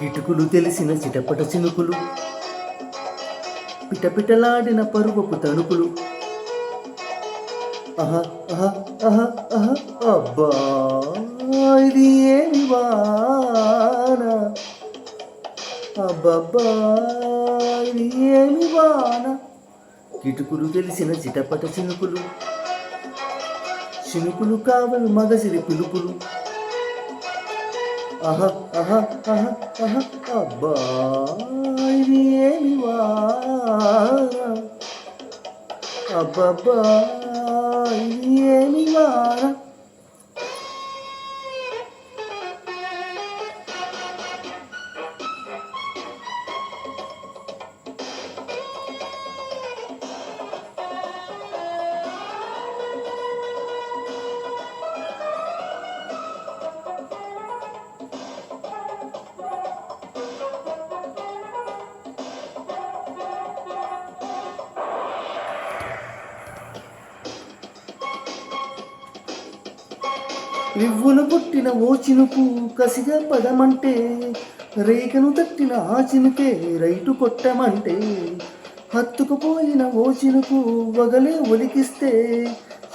కిటుకులు తెలిసిన చిటపట చినుకులు. పిటపిటలాడిన పరువపు తణుకులు. ఆహా అహ అహ అహ అబ్బా ఇది ఏమి వాన? అబ్బబ్బా ఇది ఏమి వాన? కిటుకులు తెలిసిన చిటపట చినుకులు. చినుకులు కావలు మగసిరి పిలుపులు. ఆహా ఆహా ఆహా ఆహా అబ్బా ఇది ఏమి వాన అబ్బబ్బా పుట్టిన ఓ చినుకు కసిగా పదమంటే రేఖను తట్టిన ఆ చినుకే రైటు కొట్టమంటే హత్తుకుపోయిన ఓ చినుకు వగలే ఒలికిస్తే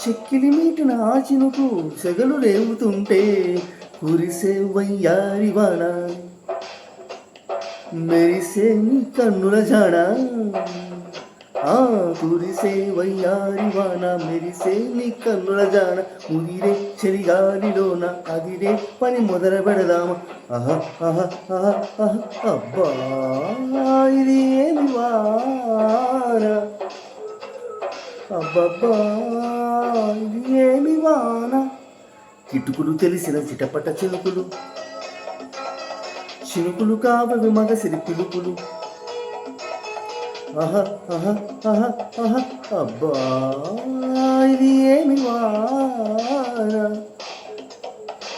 చెక్కిలి మీటిన ఆ చినుకు సెగలు రేవుతుంటే కురిసే వయ్యారివాన మెరిసే నీ కన్నుల జాడ ఆ కురిసే వయ్యారివాన మెరిసే నీ కన్నుల జాన ముదిరే చలిగాలిలోన అదిరే పని మొదల పెడదామా? ఆహా ఆహా ఆహా ఆహా అబ్బా ఇది ఏమి వాన? అబ్బబ్బా ఇది ఏమి వాన? కిటుకులు తెలిసిన చిటపట చినుకులు. చినుకులు కావవి మగసిరి పిలుపులు. ఆహా ఆహా ఆహా ఆహా అబ్బా ఇది ఏమి వాన?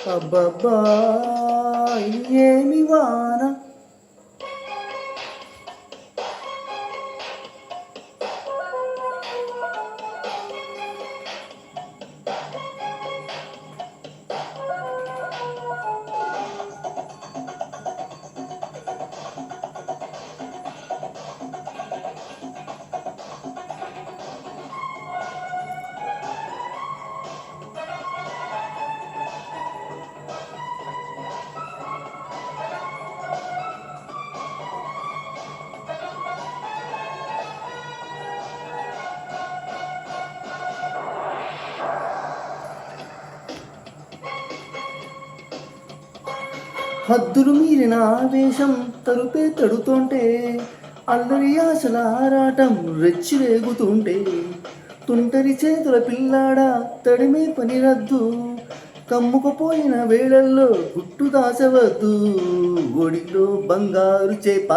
అబ్బబ్బా ఇది ఏమి వాన? హద్దులు మీరిన ఆవేశం తలుపే తడుతుంటే అల్లరి ఆశల ఆరాటం రెచ్చి రేగుతుంటే తుంటరి చేతుల పిల్లాడ తడిమే పని రద్దు కమ్ముకుపోయిన వేళల్లో గుట్టు దాచవద్దు ఒడిలో బంగారు చేప.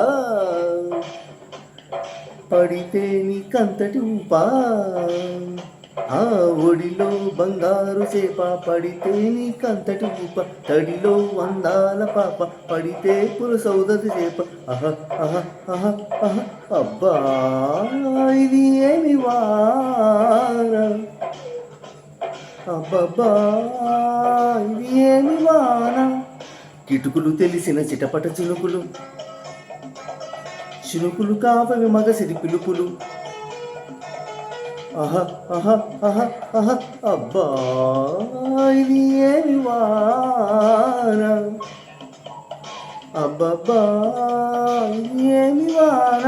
పడితే నీకంతటి ఊపా. ఆ ఒడిలో బంగారు చేప పడితే నీకంతటి ఊప తడిలో వందాల పాప పడితే పులసౌదది చేప. అహ అహ అహ అహ అబ్బా ఇది ఏమి వార? అబ్బబ్బా ఇది ఏమి వాన? కిటుకులు తెలిసిన చిటపట చినుకులు. చినుకులు కావవి మగసిరి పిలుపులు. ఆహా ఆహా ఆహా ఆహా అబ్బా ఇది ఏమి వాన అబ్బబ్బా ఇది ఏమి వాన